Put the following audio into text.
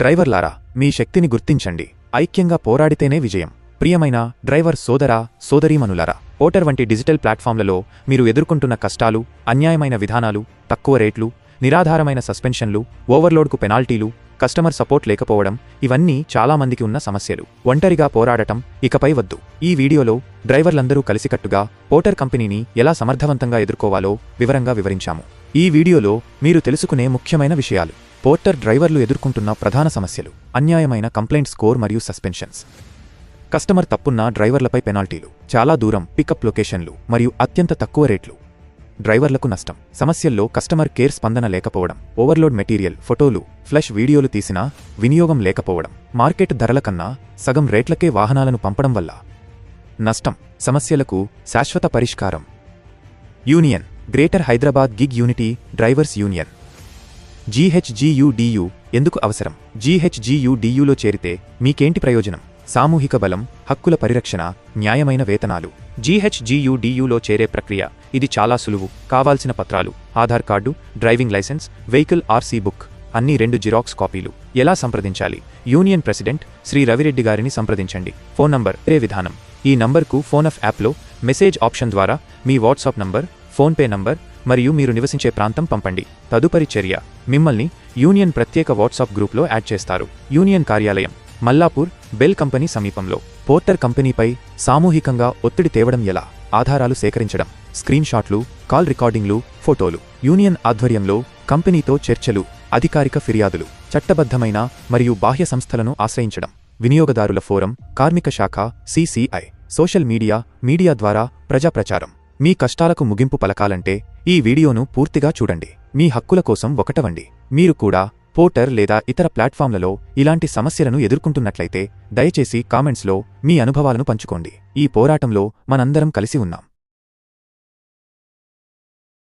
డ్రైవర్లారా మీ శక్తిని గుర్తించండి. ఐక్యంగా పోరాడితేనే విజయం. ప్రియమైన డ్రైవర్ సోదరా సోదరీమనులారా ఓటర్ వంటి డిజిటల్ ప్లాట్ఫామ్లలో మీరు ఎదుర్కొంటున్న కష్టాలు అన్యాయమైన విధానాలు తక్కువ రేట్లు నిరాధారమైన సస్పెన్షన్లు ఓవర్లోడ్కు పెనాల్టీలు కస్టమర్ సపోర్ట్ లేకపోవడం ఇవన్నీ చాలామందికి ఉన్న సమస్యలు. ఒంటరిగా పోరాడటం ఇకపై వద్దు. ఈ వీడియోలో డ్రైవర్లందరూ కలిసికట్టుగా పోటర్ కంపెనీని ఎలా సమర్థవంతంగా ఎదుర్కోవాలో వివరంగా వివరించాము. ఈ వీడియోలో మీరు తెలుసుకునే ముఖ్యమైన విషయాలు. పోర్టర్ డ్రైవర్లు ఎదుర్కొంటున్న ప్రధాన సమస్యలు అన్యాయమైన కంప్లైంట్ స్కోర్ మరియు సస్పెన్షన్స్. కస్టమర్ తప్పున్న డ్రైవర్లపై పెనాల్టీలు చాలా దూరం పికప్ లొకేషన్లు మరియు అత్యంత తక్కువ రేట్లు. డ్రైవర్లకు నష్టం సమస్యల్లో కస్టమర్ కేర్ స్పందన లేకపోవడం ఓవర్లోడ్ మెటీరియల్ ఫోటోలు ఫ్లష్ వీడియోలు తీసినా వినియోగం లేకపోవడం మార్కెట్ ధరల కన్నా సగం రేట్లకే వాహనాలను పంపడం వల్ల నష్టం సమస్యలకు శాశ్వత పరిష్కారం. Union greater Hyderabad gig unity drivers union. జీహెచ్జీయుడియు ఎందుకు అవసరం? జీహెచ్జీయుడియులో చేరితే మీకేంటి ప్రయోజనం? సామూహిక బలం హక్కుల పరిరక్షణ న్యాయమైన వేతనాలు. జీహెచ్జీయుడియులో చేరే ప్రక్రియ ఇది చాలా సులువు కావాల్సిన పత్రాలు Aadhaar card driving license vehicle RC book అన్ని రెండు జిరాక్స్ కాపీలు. ఎలా సంప్రదించాలి? యూనియన్ ప్రెసిడెంట్ శ్రీ రవిరెడ్డి గారిని సంప్రదించండి. ఫోన్ నంబర్ ఏ విధానం. ఈ నంబర్కు ఫోన్ ఆఫ్ యాప్లో మెసేజ్ ఆప్షన్ ద్వారా మీ వాట్సాప్ నంబర్ ఫోన్పే నంబర్ మరియు మీరు నివసించే ప్రాంతం పంపండి. తదుపరి చర్య మిమ్మల్ని యూనియన్ ప్రత్యేక వాట్సాప్ గ్రూప్లో యాడ్ చేస్తారు. యూనియన్ కార్యాలయం మల్లాపూర్ బెల్ కంపెనీ సమీపంలో. పోర్టర్ కంపెనీపై సామూహికంగా ఒత్తిడి తేవడం ఎలా? ఆధారాలు సేకరించడం స్క్రీన్ షాట్లు కాల్ రికార్డింగ్లు ఫోటోలు. యూనియన్ ఆధ్వర్యంలో కంపెనీతో చర్చలు అధికారిక ఫిర్యాదులు చట్టబద్ధమైన మరియు బాహ్య సంస్థలను ఆశ్రయించడం. వినియోగదారుల ఫోరం కార్మిక శాఖ సిసిఐ సోషల్ మీడియా మీడియా ద్వారా ప్రజాప్రచారం. మీ కష్టాలకు ముగింపు పలకాలంటే ఈ వీడియోను పూర్తిగా చూడండి. మీ హక్కుల కోసం ఒకటవండి. మీరు కూడా పోర్టర్ లేదా ఇతర ప్లాట్ఫామ్లలో ఇలాంటి సమస్యలను ఎదుర్కొంటున్నట్లయితే దయచేసి కామెంట్స్లో మీ అనుభవాలను పంచుకోండి. ఈ పోరాటంలో మనందరం కలిసి ఉన్నాం.